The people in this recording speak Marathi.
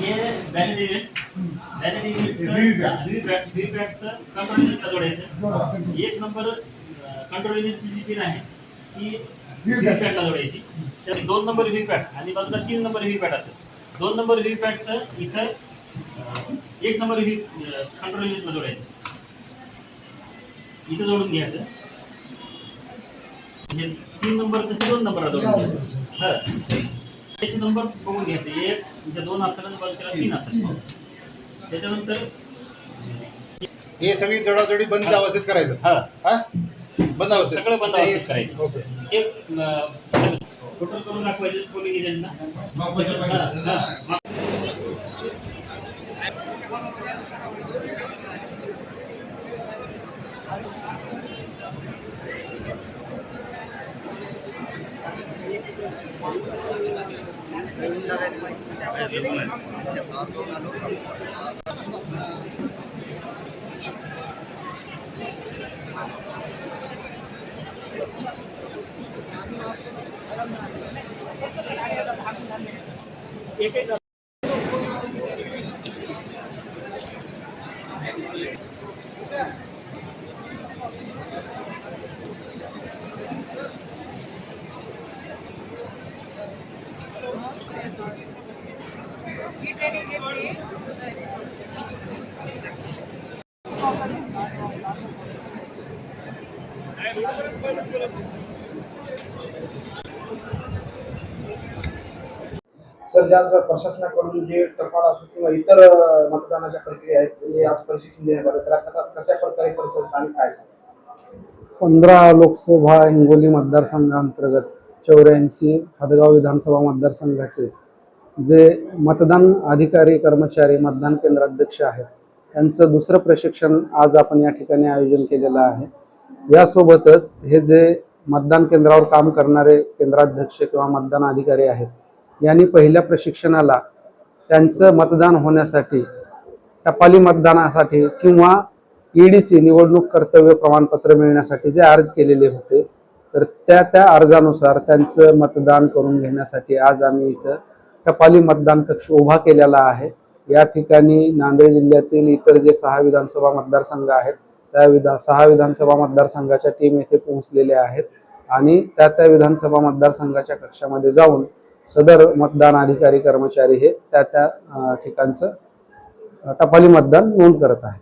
युनिट व्हॅलिड युनिटचं व्हीपॅटचं कंट्रोल युनिटला जोडायचं एक नंबर कंट्रोल युनिटची जी पिन आहे. ती व्हीपॅटला जोडायची. त्यात दोन नंबर व्हीपॅट आणि बाजूला तीन नंबर व्हीपॅट असेल. दोन नंबर व्हीपॅटचं इथं अं, एक नंबर व्ही कंट्रोल युनिटला जोडायचं. इथं जोडून घ्यायचं. हे तीन नंबरचं ते दोन नंबरला जोडून घ्यायचं. हा. त्याचे नंबर बघून घ्यायचे. एक इथं दोन असेल आणि बाजूला तीन असेल त्याच्यानंतर हे सगळी जडाजडी बंद अवस्थेत करायचं. हा. हा? बंद अवस्थेत. सगळं बंद अवस्थेत करायचं. ओके. हे टोटल करून दाखवायचे पोलिंग एजंटला Yeah. ही ट्रेनिंग घेतली. सर ज्या प्रशासनाकडून जे टपाल असो किंवा इतर मतदानाच्या प्रक्रिया आहेत आज प्रशिक्षण देण्यात आलं. त्याला कशा प्रकारे परिचालित आणि काय सांगा पंधरा लोकसभा हिंगोली मतदारसंघांतर्गत चौऱ्याऐंशी हदगाव विधानसभा मतदारसंघाचे जे मतदान अधिकारी कर्मचारी मतदान केंद्राध्यक्ष आहेत त्यांचं दुसरं प्रशिक्षण आज आपण या ठिकाणी आयोजन केलेलं आहे. यासोबतच हे जे मतदान केंद्रावर काम करणारे केंद्राध्यक्ष किंवा मतदान अधिकारी आहेत यांनी पहिल्या प्रशिक्षणाला त्यांचं मतदान होण्यासाठी टपाली मतदानासाठी किंवा ईडीसी निवडणूक कर्तव्य प्रमाणपत्र मिळण्यासाठी जे अर्ज केलेले होते तर त्या त्या अर्जानुसार त्यांचं मतदान करून घेण्यासाठी आज आम्ही इथं टपाली मतदान कक्ष उभा केलेला आहे. या ठिकाणी नांदेड जिल्ह्यातील इतर जे सहा विधानसभा मतदारसंघ आहेत त्या विधा सहा विधानसभा मतदारसंघाच्या टीम येथे पोहोचलेल्या आहेत आणि त्या त्या विधानसभा मतदारसंघाच्या कक्षामध्ये जाऊन सदर मतदान अधिकारी कर्मचारी हे त्या त्या ठिकाणचं टपाली मतदान नोंद करत आहेत.